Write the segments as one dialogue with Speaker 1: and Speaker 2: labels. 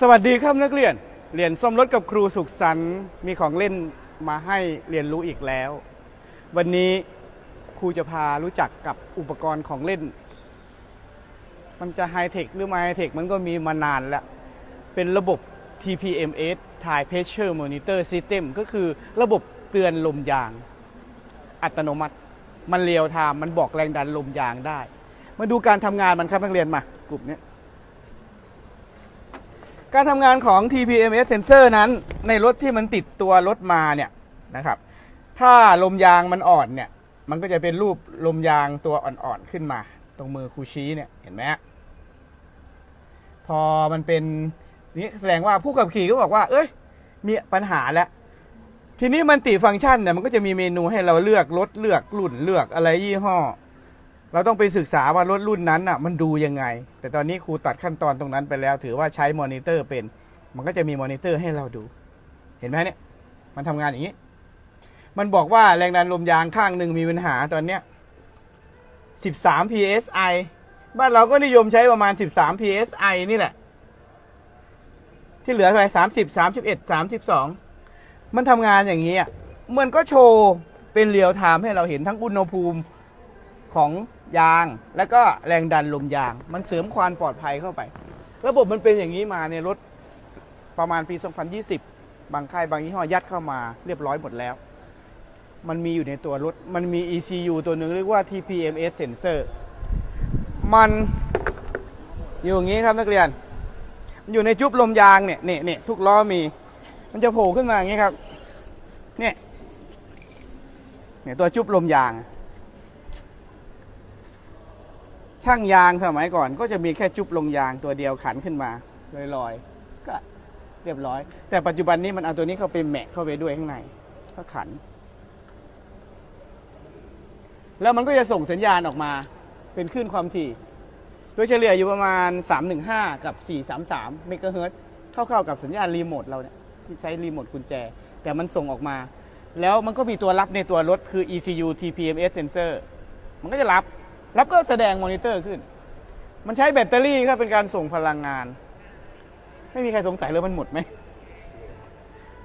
Speaker 1: สวัสดีครับนักเรียนเรียนซ่อมรถกับครูสุขสันต์มีของเล่นมาให้เรียนรู้อีกแล้ว วันนี้ครูจะพารู้จักกับอุปกรณ์ของเล่น มันจะไฮเทคหรือไม่ไฮเทคมันก็มีมานานแล้ว เป็นระบบ TPMS Tire Pressure Monitor System ก็คือระบบเตือนลมยาง อัตโนมัติ มันเรียวไทม์มันบอกแรงดันลมยางได้ มาดูการทำงานมันครับนักเรียนมากลุ่มนี้ การทำงานของ TPMS sensor นั้น ในรถที่มันติดตัวรถมาเนี่ยนะครับ ถ้าลมยางมันอ่อนเนี่ย มันก็จะเป็นรูปลมยางตัวอ่อนๆขึ้นมา ตรงมือคูชี้เนี่ยเห็นไหมพอมันเป็นนี่แสดงว่าผู้ขับขี่ก็บอกว่า เอ้ย มีปัญหาแล้วทีนี้มันติฟังก์ชันเนี่ยมันก็จะมีเมนูให้เราเลือกรถเลือกรุ่นเลือกอะไรยี่ห้อ เราต้องไปศึกษาว่ารถรุ่นนั้นอะมันดูยังไง แต่ตอนนี้ครูตัดขั้นตอนตรงนั้นไปแล้ว ถือว่าใช้มอนิเตอร์เป็น มันก็จะมีมอนิเตอร์ให้เราดู เห็นไหมเนี่ย มันทำงานอย่างนี้ มันบอกว่าแรงดันลมยางข้างหนึ่งมีปัญหาตอนเนี้ย13 psi บ้านเราก็นิยมใช้ประมาณ 13 psi นี่แหละ ที่เหลือเท่าไหร่30 31 32 มันทำงานอย่างนี้อะมันก็โชว์เป็นเรียลไทม์ให้เราเห็นทั้งอุณหภูมิของ ยาง และก็แรงดันลมยาง มันเสริมความปลอดภัยเข้าไป ระบบมันเป็นอย่างนี้มาในรถประมาณปี 2020 บางค่ายบางยี่ห้อยัดเข้ามาเรียบร้อยหมดแล้ว มันมีอยู่ในตัวรถ มันมี ECU ตัวหนึ่งเรียกว่า TPMS sensor มันอยู่อย่างนี้ครับนักเรียน อยู่ในจุบลมยางเนี่ยเนี่ยเนี่ยทุกล้อมี มันจะโผล่ขึ้นมาอย่างนี้ครับ เนี่ยเนี่ยตัวจุบลมยาง ช่างยางสมัยก่อนก็จะมีแค่จุบลงยางตัวเดียวขันขึ้นมาลอยๆก็เรียบร้อย แต่ปัจจุบันนี้มันเอาตัวนี้เข้าไปแหมะเข้าไปด้วยข้างในก็ขัน แล้วมันก็จะส่งสัญญาณออกมา เป็นคลื่นความถี่ โดยเฉลี่ยอยู่ประมาณ 315 กับ 433 เมกะเฮิรตซ์เท่าๆกับสัญญาณรีโมทเราเนี่ยที่ใช้รีโมทกุญแจ แต่มันส่งออกมา แล้วมันก็มีตัวรับในตัวรถคือ ECU TPMS sensor มันก็จะรับ รับก็แสดงมอนิเตอร์ขึ้น มันใช้แบตเตอรี่ครับเป็นการส่งพลังงาน ไม่มีใครสงสัยเลยมันหมดไหม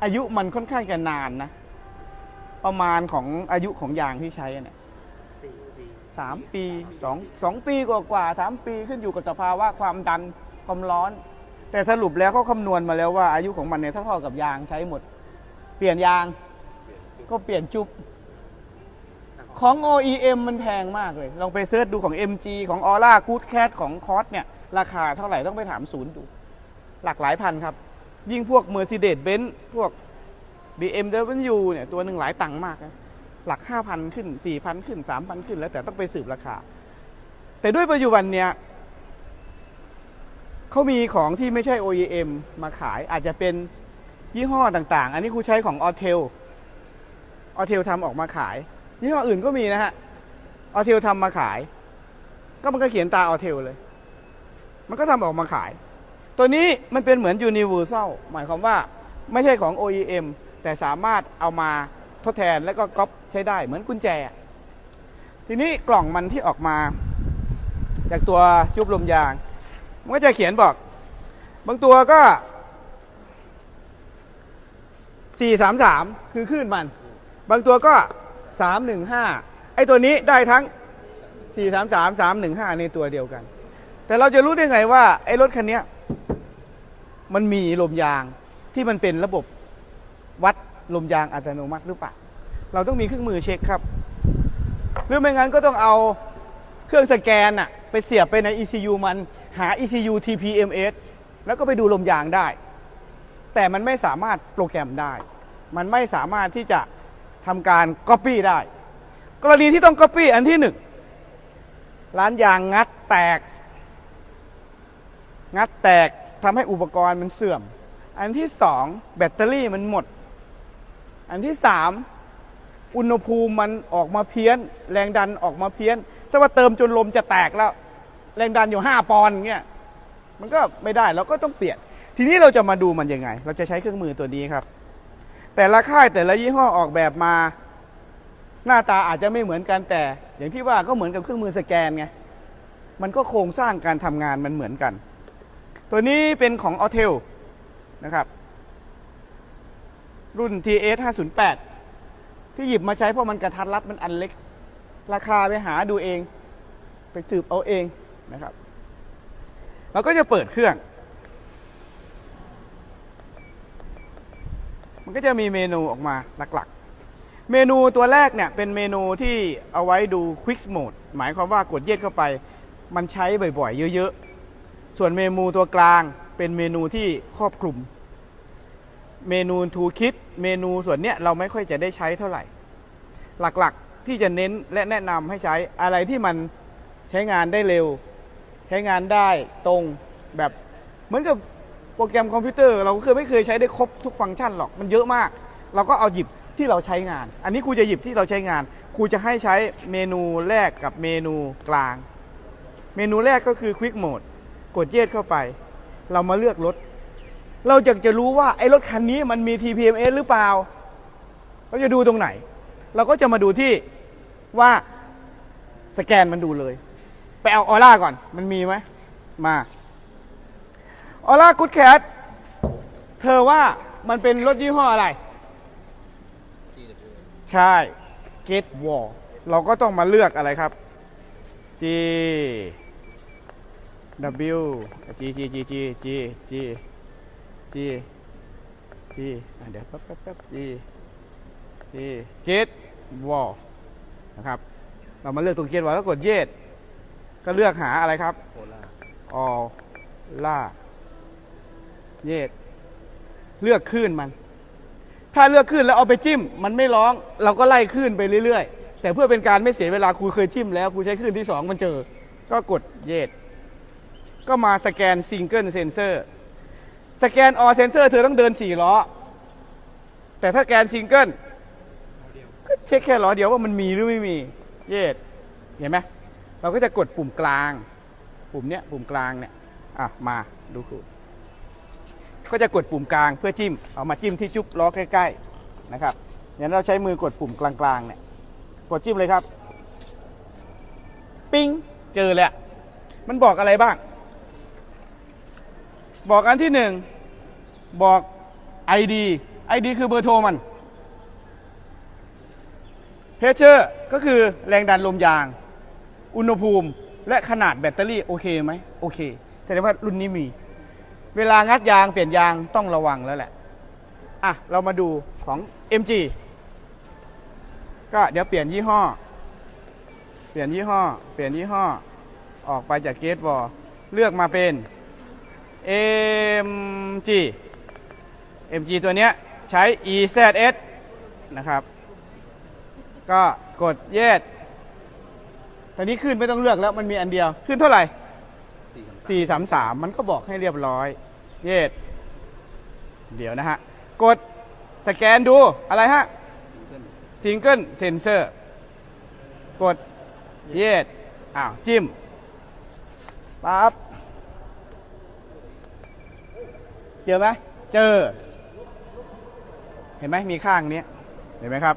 Speaker 1: อายุมันค่อนข้างจะนานนะ ประมาณของอายุของยางที่ใช้เนี่ยสามปีสองสองปีกว่ากว่าๆสามปีขึ้นอยู่กับสภาวะความดันความร้อน แต่สรุปแล้วเขาคำนวณมาแล้วว่าอายุของมันเนี่ยเท่าๆกับยางใช้หมด เปลี่ยนยางก็เปลี่ยนจุบ ของ OEM มันแพงมากเลย ลองไปเสิร์ชดูของ MG ของ Aura Good Cat ของ c o s เนี่ย ราคาเท่าไหร่ต้องไปถามศูนย์ดู หลักหลายพันครับ ยิ่งพวก Mercedes-Benz พวก BMW เนี่ย ตัวหนึ่งหลายตังค์มากนะหลัก 5,000 ขึ้น 4,000 ขึ้น 3,000 ขึ้น แล้วแต่ต้องไปสืบราคา แต่ด้วยปัจจุบันเนี่ยเขามีของที่ไม่ใช่ OEM มาขายอาจจะเป็นยี่ห้อต่างๆ อันนี้ครูใช้ของ Autel Autel ทำออกมาขาย ยี่ห้ออื่นก็มีนะฮะออเทลทำมาขาย ก็มันก็เขียนตาออเทลเลย มันก็ทำออกมาขาย ตัวนี้มันเป็นเหมือน Universal หมายความว่าไม่ใช่ของ OEM แต่สามารถเอามาทดแทนแล้วก็ก๊อปใช้ได้เหมือนกุญแจ ทีนี้กล่องมันที่ออกมา จากตัวจุบลมยาง มันก็จะเขียนบอก บางตัวก็ 433 คือคลื่นมัน บางตัวก็ 315 ไอ้ตัวนี้ได้ทั้ง 433 315 ในตัวเดียวกัน แต่เราจะรู้ได้ไงว่าไอ้รถคันนี้มันมีลมยางที่มันเป็นระบบวัดลมยางอัตโนมัติหรือเปล่า เราต้องมีเครื่องมือเช็คครับ หรือไม่งั้นก็ต้องเอาเครื่องสแกนอะไปเสียบไปใน ECU มันหา ECU TPMS แล้วก็ไปดูลมยางได้ แต่มันไม่สามารถโปรแกรมได้ มันไม่สามารถที่จะ ทำการ Copy ได้ กรณีที่ต้อง Copy อันที่หนึ่งร้านยางงัดแตก งัดแตกทำให้อุปกรณ์มันเสื่อม อันที่สองแบตเตอรี่มันหมด อันที่สามอุณหภูมิมันออกมาเพี้ยน แรงดันออกมาเพี้ยนสว่าเติมจนลมจะแตกแล้ว แรงดันอยู่5ปอนด์เงี้ยมันก็ไม่ได้เราก็ต้องเปลี่ยน ทีนี้เราจะมาดูมันยังไง เราจะใช้เครื่องมือตัวนี้ครับ แต่ละค่ายแต่ละยี่ห้อออกแบบมา หน้าตาอาจจะไม่เหมือนกันแต่ อย่างที่ว่าก็เหมือนกับเครื่องมือสแกนไงมันก็โครงสร้างการทำงานมันเหมือนกัน ตัวนี้เป็นของ a u t e l นะครับ รุ่น TS 508ที่หยิบมาใช้เพราะมันกระทัดรัดมันอันเล็ก ราคาไปหาดูเอง ไปสืบเอาเองนะครับ เราก็จะเปิดเครื่อง มันก็จะมีเมนูออกมาหลักๆ เมนูตัวแรกเนี่ยเป็นเมนูที่เอาไว้ดู Quick Mode หมายความว่ากดเย็ดเข้าไป มันใช้บ่อยๆ เยอะๆ ส่วนเมนูตัวกลางเป็นเมนูที่ครอบคลุม เมนู To Kit เมนูส่วนเนี้ยเราไม่ค่อยจะได้ใช้เท่าไหร่ หลักๆที่จะเน้นและแนะนำให้ใช้อะไรที่มันใช้งานได้เร็ว ใช้งานได้ตรงแบบเหมือนกับ รแกรมคอมพิวเตอร์เราเคยไม่เคยใช้ได้ครบทุกฟังก์ชันหรอกมันเยอะมาก เราก็เอาหยิบที่เราใช้งาน อันนี้ครูจะหยิบที่เราใช้งานครูจะให้ใช้เมนูแรกกับเมนูกลาง เมนูแรกก็คือ Quick Mode กดเย็ดเข้าไป เรามาเลือกรถ เราจะจะรู้ว่าไอ้รถคันนี้มันมี TPMS หรือเปล่า เราจะดูตรงไหน เราก็จะมาดูที่ว่าสแกนมันดูเลย ไปเอาออร่าก่อน มันมีไหมมา ออร่ากูดแคทเธอว่ามันเป็นรถยี่ห้ออะไร ใช่ Get Wall เราก็ต้องมาเลือกอะไรครับ G W G G G G G G G G อะเดี๋ยวแป๊บแป๊บแป๊บ G G Get Wall นะครับ เรามาเลือกตรง Get Wall แล้วกดเยดก็เลือกหาอะไรครับ
Speaker 2: โคล่า
Speaker 1: ออล่า เยดเลือกคลื่นมัน ถ้าเลือกคลื่นแล้วเอาไปจิ้ม มันไม่ร้อง เราก็ไล่คลื่นไปเรื่อยๆ แต่เพื่อเป็นการไม่เสียเวลาครูเคยจิ้มแล้วครูใช้คลื่นที่สองมันเจอ ก็กดเยดก็มาสแกนซิงเกิลเซนเซอร์สแกนออเซนเซอร์เธอต้องเดินสี่ล้อ แต่ถ้าแกนซิงเกิลก็เช็คแค่ล้อเดียวว่ามันมีหรือไม่มี เยดเห็นไหมเราก็จะกดปุ่มกลาง ปุ่มเนี้ยปุ่มกลางเนี่ย อะ มาดูครู ก็จะกดปุ่มกลางเพื่อจิ้ม เอามาจิ้มที่จุ๊บล้อใกล้ๆนะครับอย่างนั้นเราใช้มือกดปุ่มกลางๆเนี่ยกดจิ้มเลยครับ ปิ้งเจอเลยอะมันบอกอะไรบ้าง บอกอันที่หนึ่งบอก ID ID คือเบอร์โทรมันเพชเชอร์ก็คือแรงดันลมยาง อุณหภูมิและขนาดแบตเตอรี่ โอเคไหมโอเคแสดงว่ารุ่นนี้มี เวลางัดยางเปลี่ยนยางต้องระวังแล้วแหละ อะ เรามาดูของ MG ก็เดี๋ยวเปลี่ยนยี่ห้อ เปลี่ยนยี่ห้อ เปลี่ยนยี่ห้อ ออกไปจากเกตวอลเลือกมาเป็น MG MG ตัวเนี้ยใช้ EZS นะครับ ก็กดเยดตอนนี้ขึ้นไม่ต้องเลือกแล้วมันมีอันเดียว ขึ้นเท่าไหร่
Speaker 2: สี่สามสาม
Speaker 1: 433มันก็บอกให้เรียบร้อย เยดเดี๋ยวนะฮะ กดสแกนดูอะไรฮะซิงเกิลเซนเซอร์ กดเยดอ้าว จิ้มปั๊บเจอไหมเจอ เห็นไหมมีข้างนี้เห็นไหมครับ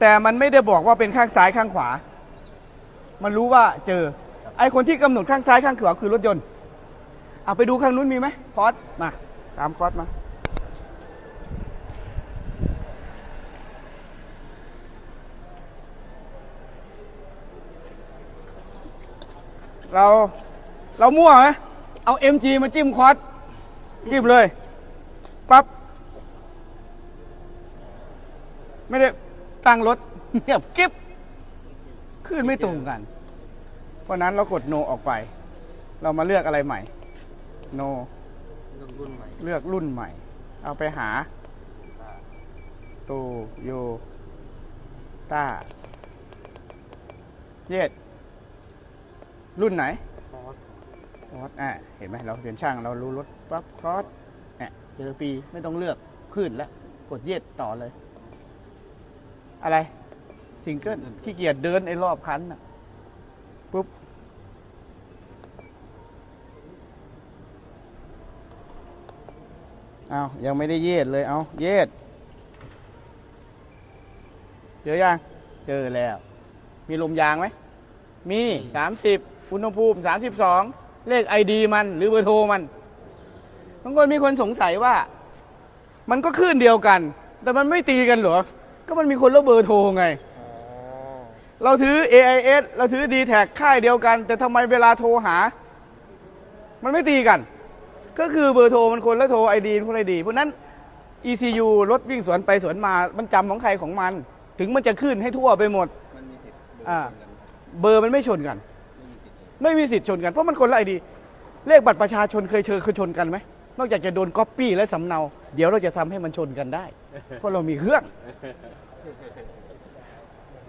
Speaker 1: แต่มันไม่ได้บอกว่าเป็นข้างซ้ายข้างขวา มันรู้ว่าเจอ ไอคนที่กำหนดข้างซ้ายข้างขวาคือรถยนต์เอาไปดูข้างนู้นมีไหมคอร์สมาตามคอร์สมาเราเรามั่วไหมเอา MG มาจิ้มคอร์สจิ้มเลยปั๊บไม่ได้ตั้งรถเงียบกิ๊บขึ้นไม่ตรงกัน เพราะนั้นเรากด no ออกไป เรามาเลือกอะไรใหม่ no
Speaker 2: เรื่องรุ่นใหม่
Speaker 1: เลือกรุ่นใหม่ เอาไปหา
Speaker 2: อ่า
Speaker 1: ตูโยต้าเย็ดรุ่นไหน
Speaker 2: คอส
Speaker 1: คอร์สอะเห็นไหมเราเป็นช่างเรารู้รถปั๊บคอร์สเนี่ยเจอปีไม่ต้องเลือกขึ้นแล้วกดเย็ดต่อเลย อะไร ซิงเกิลขี้เกียจเดินไอ้รอบคันน่ะปุ๊บ เอายังไม่ได้เย็ดเลยเอาเย็ดเจอยังเจอแล้ว มีลมยางไหมมีสามสิบอุณหภูมิสามสิบสองเลขไอดีมันหรือเบอร์โทรมันบางคนมีคนสงสัยว่า มันก็คลื่นเดียวกัน แต่มันไม่ตีกันเหรอ ก็มันมีคนละเบอร์โทรไง
Speaker 3: อ๋อ
Speaker 1: เราถือ AIS เราถือ d t แทค่ายเดียวกัน แต่ทำไมเวลาโทรหา มันไม่ตีกัน ก็คือเบอร์โทรมันคนละโทรไอดีคนละไอดีเพราะฉะนั้น ECU รถวิ่งสวนไปสวนมา มันจำของใครของมัน ถึงมันจะขึ้นให้ทั่วไปหมด
Speaker 2: มันมีสิทธิ์เบอร์
Speaker 1: อ่า
Speaker 2: ชนกัน
Speaker 1: เบอร์มันไม่ชนกัน
Speaker 2: ไม่มีสิทธิ์เลย
Speaker 1: ไม่มีสิทธิ์ชนกันเพราะมันคนละไอดี เลขบัตรประชาชนเคยเชิญเคยชนกันไหม นอกจากจะโดนก๊อปปี้และสำเนา เดี๋ยวเราจะทำให้มันชนกันได้ เพราะเรามีเครื่อง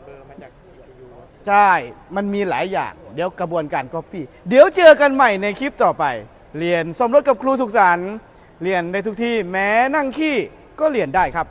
Speaker 3: เบอร์มาจาก ECU
Speaker 1: ใช่ มันมีหลายอย่าง เดี๋ยวกระบวนการก๊อปปี้ เดี๋ยวเจอกันใหม่ในคลิปต่อไป เรียนสมรสกับครูสุขสันต์เรียนได้ทุกที่แม้นั่งขี้ก็เรียนได้ครับ